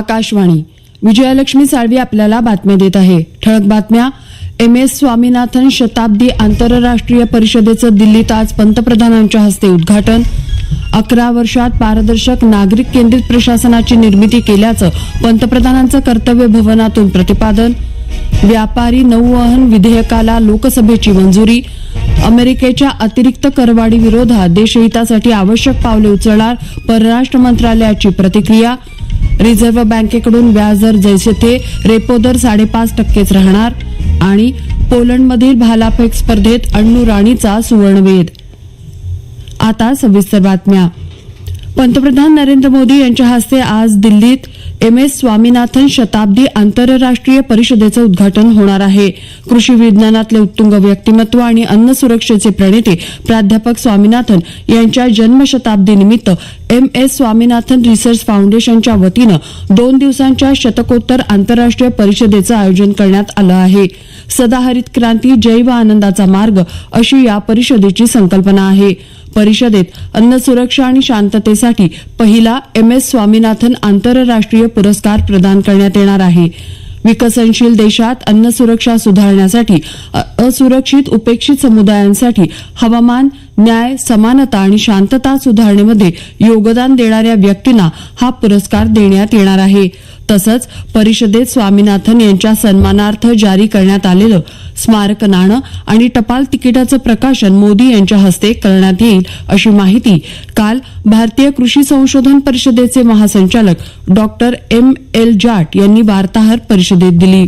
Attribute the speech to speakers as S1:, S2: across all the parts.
S1: आकाशवाणी. विजयालक्ष्मी साळवी आपल्याला बातम्या देत आहे. ठळक बातम्या. एम एस स्वामीनाथन शताब्दी आंतरराष्ट्रीय परिषदेचं दिल्लीत आज पंतप्रधानांच्या हस्ते उद्घाटन. अकरा वर्षात पारदर्शक नागरिक केंद्रित प्रशासनाची निर्मिती केल्याचं पंतप्रधानांचं कर्तव्य भवनातून प्रतिपादन. व्यापारी नौवहन विधेयकाला लोकसभेची मंजुरी. अमेरिकेच्या अतिरिक्त करवाढी विरोधात देशहितासाठी आवश्यक पावले उचलणार परराष्ट्र मंत्रालयाची प्रतिक्रिया. रिझर्व्ह बँकेकडून व्याजदर जैसे थे रेपो दर साडेपाच टक्केच राहणार आणि पोलंडमधील भालाफेक स्पर्धेत अण्णू राणीचा सुवर्णवेध आता सविस्तर बातम्या. पंतप्रधान नरेंद्र मोदी यांच्या हस्ते आज दिल्लीत एम एस स्वामीनाथन शताब्दी आंतरराष्ट्रीय परिषदेचं उद्घाटन होणार आहे. कृषी विज्ञानातले उत्तुंग व्यक्तिमत्व आणि अन्न सुरक्षेचे प्रणेते प्राध्यापक स्वामीनाथन यांच्या जन्मशताब्दीनिमित्त एम एस स्वामीनाथन रिसर्च फाउंडेशनच्या वतीनं दोन दिवसांच्या शतकोत्तर आंतरराष्ट्रीय परिषदेचं आयोजन करण्यात आलं आहे. सदाहरित क्रांती जैव आनंदाचा मार्ग अशी या परिषदेची संकल्पना आहे. परिषदेत अन्न सुरक्षा आणि शांततेसाठी पहिला एम एस स्वामीनाथन आंतरराष्ट्रीय पुरस्कार प्रदान करण्यात येणार आहे. विकसनशील देशात अन्न सुरक्षा सुधारण्यासाठी असुरक्षित उपेक्षित समुदायांसाठी हवामान न्याय समानता आणि शांतता सुधारणेमध्ये योगदान देणाऱ्या व्यक्तींना हा पुरस्कार देण्यात येणार आहे. तसंच परिषदेत स्वामीनाथन यांच्या सन्मानार्थ जारी करण्यात आलेलं स्मारक नाणं आणि टपाल तिकिटाचं प्रकाशन मोदी यांच्या हस्ते करण्यात येईल अशी माहिती काल भारतीय कृषी संशोधन परिषदेचे महासंचालक डॉक्टर एम एल जाट यांनी वार्ताहर परिषदेत दिली.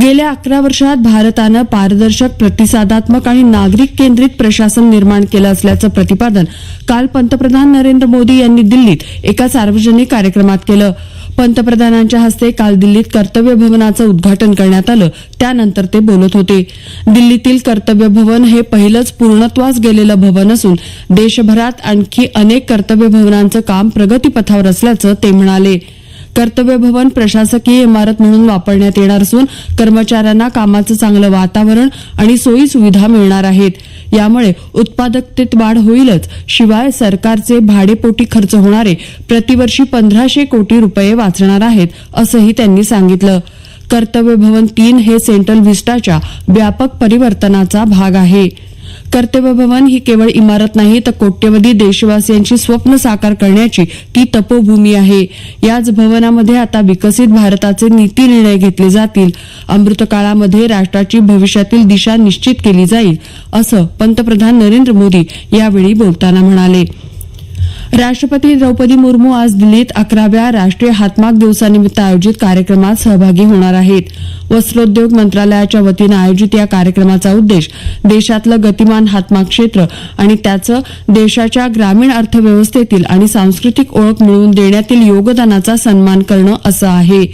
S1: गेल्या अकरा वर्षात भारतानं पारदर्शक प्रतिसादात्मक आणि नागरिक केंद्रित प्रशासन निर्माण केलं असल्याचं प्रतिपादन काल पंतप्रधान नरेंद्र मोदी यांनी दिल्लीत एका सार्वजनिक कार्यक्रमात केलं. पंतप्रधानांच्या हस्ते काल दिल्लीत कर्तव्य भवनाचं उद्घाटन करण्यात आलं. त्यानंतर ते बोलत होते. दिल्लीतील कर्तव्य भवन हे पहिलंच पूर्णत्वास गेलेलं भवन असून देशभरात आणखी अनेक कर्तव्य भवनांचं काम प्रगतीपथावर असल्याचं ते म्हणाले. कर्तव्य भवन प्रशासकीय इमारत म्हणून वापरण्यात येणार असून कर्मचाऱ्यांना कामाचं चांगलं वातावरण आणि सोयी सुविधा मिळणार आहेत. यामुळे उत्पादकतेत वाढ होईलच. शिवाय सरकारचे भाडेपोटी खर्च होणारे प्रतिवर्षी पंधराशे कोटी रुपये वाचणार आहेत असंही त्यांनी सांगितलं. कर्तव्य भवन तीन हे सेंट्रल व्हिस्टाच्या व्यापक परिवर्तनाचा भाग आहे. कर्तव्य भवन ही केवळ इमारत नाही तर कोट्यवधी देशवासियांची स्वप्न साकार करण्याची ती तपोभूमी आहे. याच भवनामध्ये आता विकसित भारताचे नीती निर्णय घेतले जातील. अमृतकाळामध्ये राष्ट्राची भविष्यातील दिशा निश्चित केली जाईल असं पंतप्रधान नरेंद्र मोदी यावेळी बोलताना म्हणाले. राष्ट्रपती द्रौपदी मुर्मू आज दिल्लीत अकराव्या राष्ट्रीय हातमाग दिवसानिमित्त आयोजित कार्यक्रमात सहभागी होणार आहेत. वस्त्रोद्योग मंत्रालयाच्या वतीनं आयोजित या कार्यक्रमाचा उद्देश देशातलं गतिमान हातमाग क्षेत्र आणि त्याचं देशाच्या ग्रामीण अर्थव्यवस्थेतील आणि सांस्कृतिक ओळख मिळवून देण्यातील योगदानाचा सन्मान करणं असं आहे.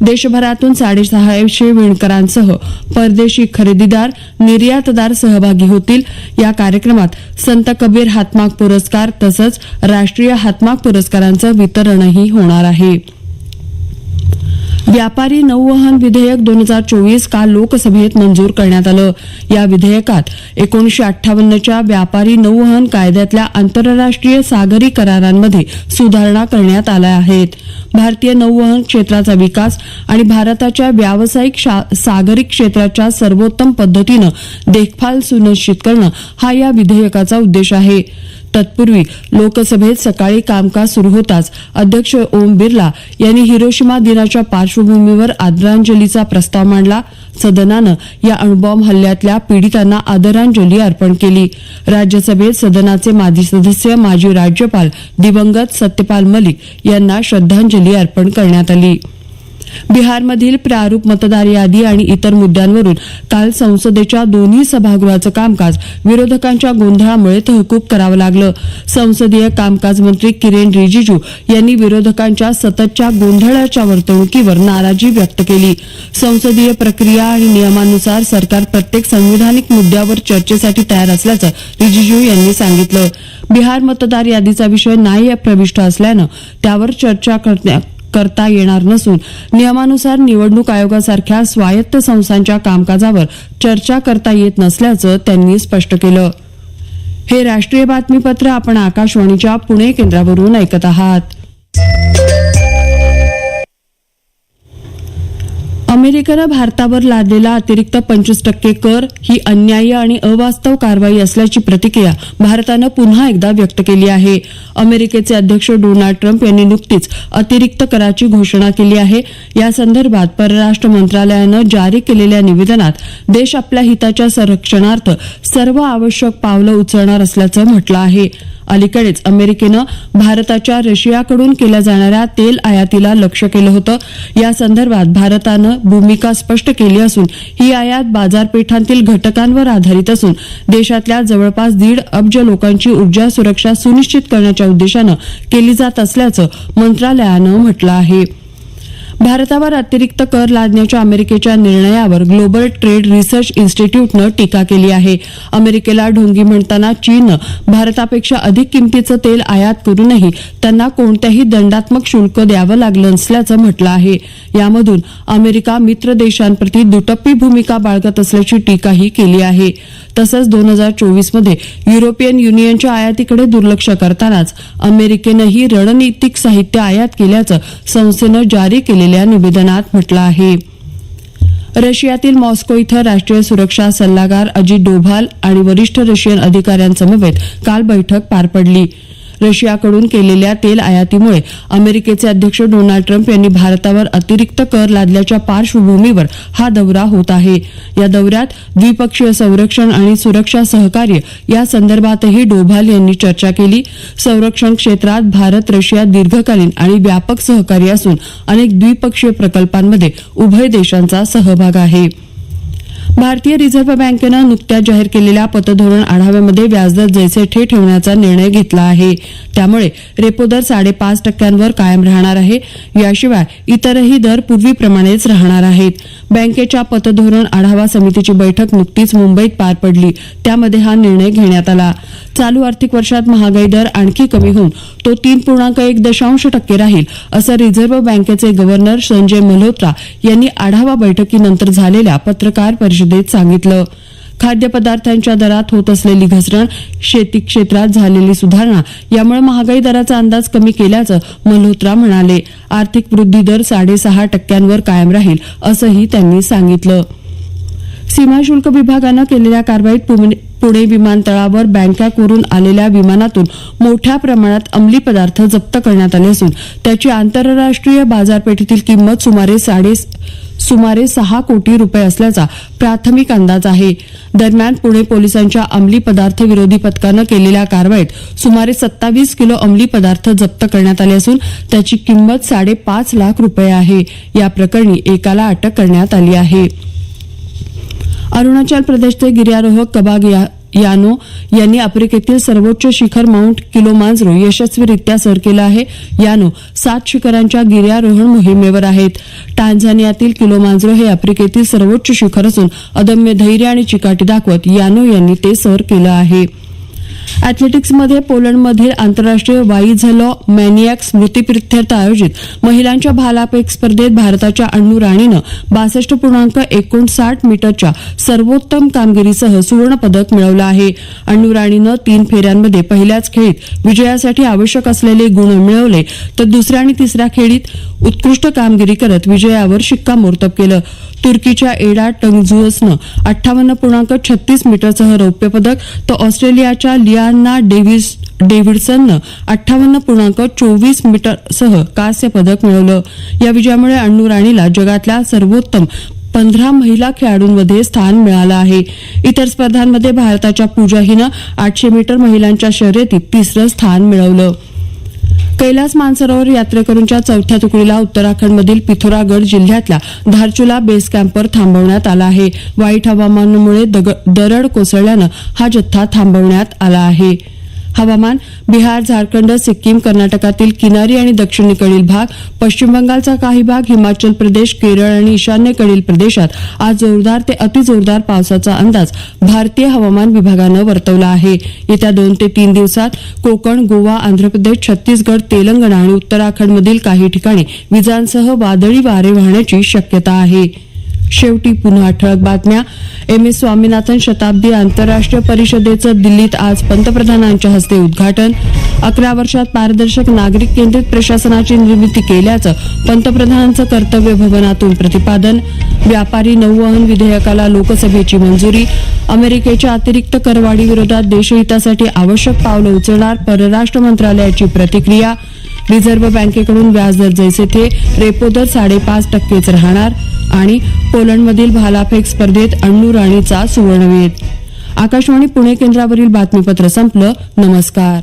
S1: देशभरातून साडेसहाशे विणकरांसह परदेशी खरेदीदार निर्यातदार सहभागी होतील. या कार्यक्रमात संत कबीर हातमाग पुरस्कार तसंच राष्ट्रीय हातमाग पुरस्कारांचं वितरणही होणार आहे. व्यापारी नौवहन विधेयक दोन हजार चोवीस काल लोकसभेत मंजूर करण्यात आलं. या विधेयकात एकोणीशे अठ्ठावन्नच्या व्यापारी नौवहन कायद्यातल्या आंतरराष्ट्रीय सागरी करारांमध्ये सुधारणा करण्यात आल्या आहेत. भारतीय नौवहन क्षेत्राचा विकास आणि भारताच्या व्यावसायिक शा- सागरी क्षेत्राच्या सर्वोत्तम पद्धतीनं देखभाल सुनिश्चित करणं हा या विधेयकाचा उद्देश आहे. तत्पूर्वी लोकसभेत सकाळी कामकाज सुरू होताच अध्यक्ष ओम बिर्ला यांनी हिरोशिमा दिनाच्या पार्श्वभूमीवर आदरांजलीचा प्रस्ताव मांडला. सदनानं या अणुबॉम्ब हल्ल्यातल्या पीडितांना आदरांजली अर्पण केली. राज्यसभेत सदनाचे माजी सदस्य माजी राज्यपाल दिवंगत सत्यपाल मलिक यांना श्रद्धांजली अर्पण करण्यात आली. बिहारमधील प्रारूप मतदार यादी आणि इतर मुद्द्यांवरून काल संसदेच्या दोन्ही सभागृहाचं कामकाज विरोधकांच्या गोंधळामुळे तहकूब करावं लागलं. संसदीय कामकाज मंत्री किरेन रिजिजू यांनी विरोधकांच्या सततच्या गोंधळाच्या वर्तणुकीवर नाराजी व्यक्त केली. संसदीय प्रक्रिया आणि नियमानुसार सरकार प्रत्येक संविधानिक मुद्द्यावर चर्चेसाठी तयार असल्याचं रिजिजू यांनी सांगितलं. बिहार मतदार यादीचा विषय नाही प्रविष्ट असल्यानं त्यावर चर्चा करण्या करता येणार नसून नियमानुसार निवडणूक आयोगासारख्या स्वायत्त संस्थांच्या कामकाजावर चर्चा करता येत नसल्याचं त्यांनी स्पष्ट केलं. हे राष्ट्रीय बातमीपत्र आपण आकाशवाणीच्या पुणे केंद्रावरून ऐकत आहात. अमेरिकेनं भारतावर लादलेला अतिरिक्त पंचवीस टक्के कर ही अन्याय्य आणि अवास्तव कारवाई असल्याची प्रतिक्रिया भारतानं पुन्हा एकदा व्यक्त केली आहे. अमेरिकेचे अध्यक्ष डोनाल्ड ट्रम्प यांनी नुकतीच अतिरिक्त कराची घोषणा केली आहे. या संदर्भात परराष्ट्र मंत्रालयानं जारी केलेल्या निवेदनात देश आपल्या हिताच्या संरक्षणार्थ सर्व आवश्यक पावलं उचलणार असल्याचं म्हटलं आहे. अलीकडेच अमेरिकेनं भारताच्या रशियाकडून केल्या जाणाऱ्या तेल आयातीला लक्ष केलं होतं. या संदर्भात भारतानं भूमिका स्पष्ट केली असून ही आयात बाजारपेठांतील घटकांवर आधारित असून देशातल्या जवळपास दीड अब्ज लोकांची ऊर्जा सुरक्षा सुनिश्चित करण्याच्या उद्देशानं केली जात असल्याचं मंत्रालयानं म्हटलं आहे. भारतावर अतिरिक्त कर लादण्याच्या अमेरिकेच्या निर्णयावर ग्लोबल ट्रेड रिसर्च इन्स्टिट्यूटनं टीका केली आहे. अमेरिकेला ढोंगी म्हणताना चीननं भारतापेक्षा अधिक किमतीचं तेल आयात करूनही त्यांना कोणत्याही दंडात्मक शुल्क द्यावं लागलं नसल्याचं म्हटलं आहे. यामधून अमेरिका मित्र देशांप्रती दुटप्पी भूमिका बाळगत असल्याची टीकाही केली आहे. तसंच दोन हजार चोवीसमध्ये युरोपियन युनियनच्या आयातीकडे दुर्लक्ष करतानाच अमेरिकेनंही रणनीतिक साहित्य आयात केल्याचं संस्थेनं जारी केलेलं केलेल्या निवेदनात म्हटलं आहे. रशियातील मॉस्को इथं राष्ट्रीय सुरक्षा सल्लागार अजित डोभाल आणि वरिष्ठ रशियन अधिकाऱ्यांसमवेत काल बैठक पार पडली. रशियाकडून केलेल्या तेल आयातीमुळे अमेरिकेचे अध्यक्ष डोनाल्ड ट्रम्प यांनी भारतावर अतिरिक्त कर लादल्याच्या पार्श्वभूमीवर हा दौरा होत आहे. या दौऱ्यात द्विपक्षीय संरक्षण आणि सुरक्षा सहकार्य या संदर्भातही डोभाल यांनी चर्चा केली. संरक्षण क्षेत्रात भारत रशिया दीर्घकालीन आणि व्यापक सहकार्य असून अनेक द्विपक्षीय प्रकल्पांमध्ये उभय देशांचा सहभाग आहे. भारतीय रिझर्व्ह बँकेनं नुकत्याच जाहीर केलेल्या पतधोरण आढाव्यामध्ये व्याजदर जैसे ठे ठेवण्याचा निर्णय घेतला आहे. त्यामुळे रेपो दर साडेपाच टक्क्यांवर कायम राहणार आहे. याशिवाय इतरही दर पूर्वीप्रमाणेच राहणार आहेत. बँकेच्या पतधोरण आढावा समितीची बैठक नुकतीच मुंबईत पार पडली. त्यामध्ये हा निर्णय घेण्यात आला. चालू आर्थिक वर्षात महागाई दर आणखी कमी होऊन तो तीन पूर्णांक एक दशांश टक्के राहील असं रिझर्व्ह बँकेचे गव्हर्नर संजय मल्होत्रा यांनी आढावा बैठकीनंतर झालेल्या पत्रकार परिषदेत सांगितलं. खाद्यपदार्थांच्या दरात होत असलेली घसरण शेती क्षेत्रात झालेली सुधारणा यामुळे महागाई दराचा अंदाज कमी केल्याचं मल्होत्रा म्हणाले. आर्थिक वृद्धी दर साडेसहा टक्क्यांवर कायम राहील असंही त्यांनी सांगितलं. सीमाशुल्क विभागानं केलेल्या कारवाईत पुणे विमानतळावर बँकॉकवरून आलेल्या विमानातून मोठ्या प्रमाणात अंमली पदार्थ जप्त करण्यात आले असून त्याची आंतरराष्ट्रीय बाजारपेठेतील किंमत सुमारे साडे सुमारे सहा कोटी रुपये असल्याचा प्राथमिक अंदाज आहे. दरम्यान पुणे पोलिसांच्या अंमली पदार्थ विरोधी पथकानं केलेल्या कारवाईत सुमारे सत्तावीस किलो अंमली पदार्थ जप्त करण्यात आले असून त्याची किंमत साडेपाच लाख रुपये आहे. या प्रकरणी एकाला अटक करण्यात आली आहे. अरुणाचल प्रदेशचे गिर्यारोहक कबाग या यानो यांनी आफ्रिकेतील सर्वोच्च शिखर माउंट किलोमांजरो यशस्वीरित्या सर केलं आहे. यानो सात शिखरांच्या गिर्यारोहण मोहिमेवर आहेत. टांझानियातील किलोमांजरो हे आफ्रिकेतील सर्वोच्च शिखर असून अदम्य धैर्य आणि चिकाटी दाखवत यानो यांनी ते सर केलं आहे. अॅथलेटिक्समध्ये पोलंडमधील आंतरराष्ट्रीय वाईझलॉ मॅनियाक स्मृतीप्रित्यर्थ आयोजित महिलांच्या भालाफेक स्पर्धेत भारताच्या अण्णू राणीनं बासष्ट पूर्णांक एकोणसाठ मीटरच्या सर्वोत्तम कामगिरीसह सुवर्णपदक मिळवलं आहे. अण्णू राणीनं तीन फेऱ्यांमध्ये पहिल्याच खेळीत विजयासाठी आवश्यक असलेले गुण मिळवले तर दुसऱ्या आणि तिसऱ्या खेळीत उत्कृष्ट कामगिरी करत विजयावर शिक्कामोर्तब केलं. तुर्कीच्या एडा टंगझुअसनं अठ्ठावन्न पूर्णांक छत्तीस मीटरसह रौप्य पदक तर ऑस्ट्रेलियाच्या लियान्ना डेव्हिस डेव्हिडसननं अठ्ठावन्न पूर्णांक चोवीस मीटरसह कांस्य पदक मिळवलं. या विजयामुळे अण्णू राणीला जगातल्या सर्वोत्तम पंधरा महिला खेळाडूंमध्ये स्थान मिळालं आहे. इतर स्पर्धांमध्ये भारताच्या पूजा हिनं आठशे मीटर महिलांच्या शर्यतीत तिसरं स्थान मिळवलं. कैलास मानसरोवर यात्रेकरूंच्या चौथ्या तुकडीला उत्तराखंडमधील पिथोरागड जिल्ह्यातल्या धारचुला बेस कॅम्पवर थांबवण्यात आला आहे. वाईट हवामानामुळे दरड कोसळल्यानं हा जत्था थांबवण्यात आला आहे. हवामान बिहार झारखंड सिक्कीम कर्नाटकातील किनारी आणि दक्षिणेकडील भाग पश्चिम बंगालचा काही भाग हिमाचल प्रदेश केरळ आणि ईशान्येकडील प्रदेशात आज जोरदार ते अतिजोरदार पावसाचा अंदाज भारतीय हवामान विभागानं वर्तवला आहे. येत्या दोन ते तीन दिवसात कोकण गोवा आंध्र प्रदेश छत्तीसगड तेलंगणा आणि उत्तराखंडमधील काही ठिकाणी विजांसह वादळी वारे वाहण्याची शक्यता आहे. शेवटी पुन्हा ठळक बातम्या. एम. एस. स्वामीनाथन शताब्दी आंतरराष्ट्रीय परिषदेचं दिल्लीत आज पंतप्रधानांच्या हस्ते उद्घाटन. अकरा वर्षात पारदर्शक नागरिक केंद्रित प्रशासनाची निर्मिती केल्याचं पंतप्रधानांचं कर्तव्य भवनातून प्रतिपादन. व्यापारी नौवहन विधेयकाला लोकसभेची मंजुरी. अमेरिकेच्या अतिरिक्त करवाढीविरोधात देशहितासाठी आवश्यक पावलं उचलणार परराष्ट्र मंत्रालयाची प्रतिक्रिया. रिझर्व्ह बँकेकडून व्याजदर जैसे थे रेपो दर साडेपाच टक्केच राहणार आणि पोलंडमधील भालाफेक स्पर्धेत अण्णू राणीचा सुवर्णवेध. आकाशवाणी पुणे केंद्रावरील बातमीपत्र संपलं. नमस्कार.